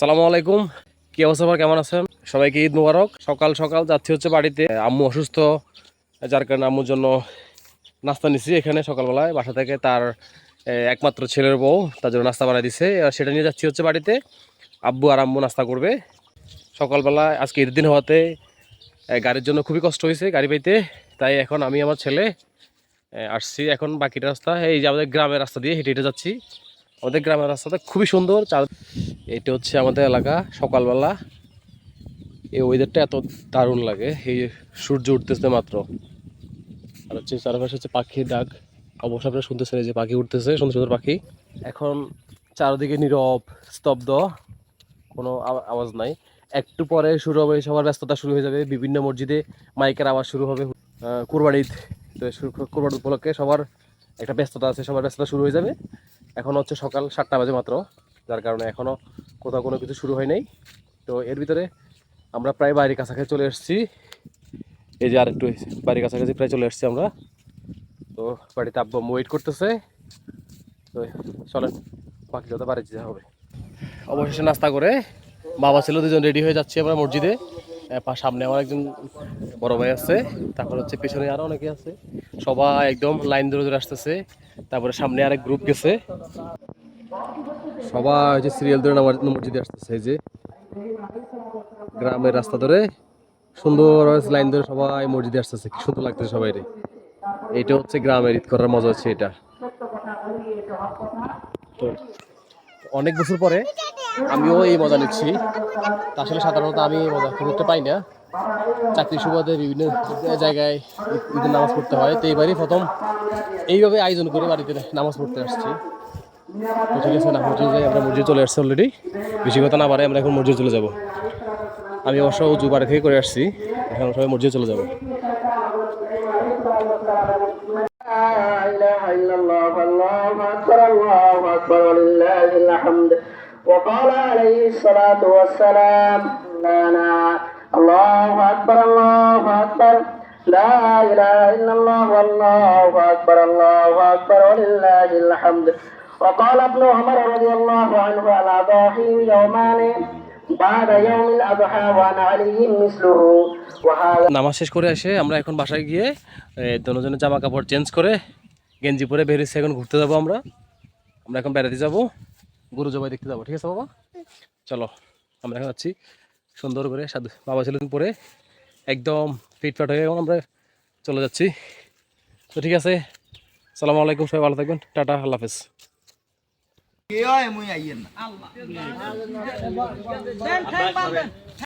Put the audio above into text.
সালামু আলাইকুম। কি অবস্থা কেমন আছেন? সবাইকে ঈদ মুবারক। সকাল সকাল যাচ্ছি হচ্ছে বাড়িতে। আম্মু অসুস্থ, যার কারণে আম্মুর জন্য নাস্তা নিছি এখানে সকালবেলায়। বাসা থেকে তার একমাত্র ছেলের বউ, তার জন্য নাস্তা বানাই দিছে। সেটা নিয়ে যাচ্ছি হচ্ছে বাড়িতে। আব্বু আর আম্মু নাস্তা করবে। সকালবেলা আজকে ঈদের দিন হওয়াতে গাড়ির জন্য খুবই কষ্ট হয়েছে গাড়ি পাইতে। তাই এখন আমি আমার ছেলে আসছি। এখন বাকিটা রাস্তা, এই যে আমাদের গ্রামের রাস্তা দিয়ে হেঁটে হেঁটে যাচ্ছি। আমাদের গ্রামের রাস্তাটা খুবই সুন্দর চার এটা হচ্ছে আমাদের এলাকা সকালবেলা। এই ওয়েদারটা এত দারুণ লাগে এই সূর্য উঠতেছে মাত্র। আর হচ্ছে চারপাশে হচ্ছে পাখির ডাক। অবশ্য আপনারা শুনতেছেন যে পাখি উঠতেছে সুন্দর সুন্দর পাখি। এখন চারদিকে নীরব স্তব্ধ কোনো আওয়া- আওয়াজ নাই। একটু পরে শুরু হবে সবার ব্যস্ততা শুরু হয়ে যাবে। বিভিন্ন মসজিদে মাইকের আওয়াজ শুরু হবে। আহ, কুরবানি ঈদ তো শু- কুরবানি উপলক্ষে সবার একটা ব্যস্ততা আছে সবার ব্যস্ততা শুরু হয়ে যাবে। এখন হচ্ছে সকাল সাতটা বাজে মাত্র, যার কারণে এখনও কোথাও কোনো কিছু শুরু হয় নাই তো এর ভিতরে আমরা প্রায় বাড়ির কাছাকাছি চলে এসেছি। এই যে আর একটু বাড়ির কাছাকাছি প্রায় চলে এসেছি আমরা। তো বাড়িতে আব্বু ওয়েট করতেছে। তো চলেন, বাকি কথা বাড়ি যেতে হবে। অবশেষে নাস্তা করে বাবা ছিল, দুজন রেডি হয়ে যাচ্ছি আমরা মসজিদে। সামনে আমার একজন বড় ভাই আছে, তারপর হচ্ছে পেছনে আরও অনেকে আছে। সবাই একদম লাইন ধরে ধরে আসতেছে, তারপরে সামনে আরেক গ্রুপ গেছে। সবাই হচ্ছে সিরিয়াল ধরে নামাজ মসজিদে আসতেছে যে গ্রামের রাস্তা ধরে সুন্দর লাইন ধরে সবাই মসজিদে আসতেছে, কি সুন্দর লাগতেছে সবাই রে এটা হচ্ছে গ্রামের ঈদ করার মজা হচ্ছে এটা। তো অনেক বছর পরে আমিও এই মজা নিচ্ছি তা আসলে সাধারণত আমি এই মজা খুব একটা পাই না চাকরি সুবাদে বিভিন্ন জায়গায় ঈদ- ঈদের নামাজ পড়তে হয় তো এবারই প্রথম এইভাবে আয়োজন করে বাড়িতে নামাজ পড়তে আসছি তো ঠিক আছে না মসজিদ যাই আমরা মসজিদ চলে আসছি অলরেডি বেশি কথা না পারে আমরা এখন মসজিদ চলে যাব আমি অবশ্য উজু বাড়ি থেকে করে আসছি এখন সবাই মসজিদ চলে যাব لا إله إلا الله والله أكبر الله أكبر ولله الحمد وقال عليه الصلاة والسلام لنا الله أكبر الله أكبر لا إله إلا الله والله أكبر الله أكبر ولله الحمد وقال ابن عمر رضي الله عنه على ضاحي يومان بعد يوم الأضحى وأنا علي مثله وهذا নামাজ শেষ করে এসে আমরা এখন বাসায় গিয়ে দুজনের জামা কাপড় চেঞ্জ করে গেঞ্জি পরে বেরিয়েছি এখন ঘুরতে যাবো আমরা আমরা এখন বেড়াতে যাব গরু জবাই দেখতে যাব ঠিক আছে বাবা? চলো আমরা এখন যাচ্ছি সুন্দর করে সাধু বাবা ছিলেন পরে একদম ফিটফাট হয়ে এখন আমরা চলে যাচ্ছি। তো ঠিক আছে সালামু আলাইকুম সবাই ভালো থাকবেন টাটা আল্লাহ হাফেজ। কে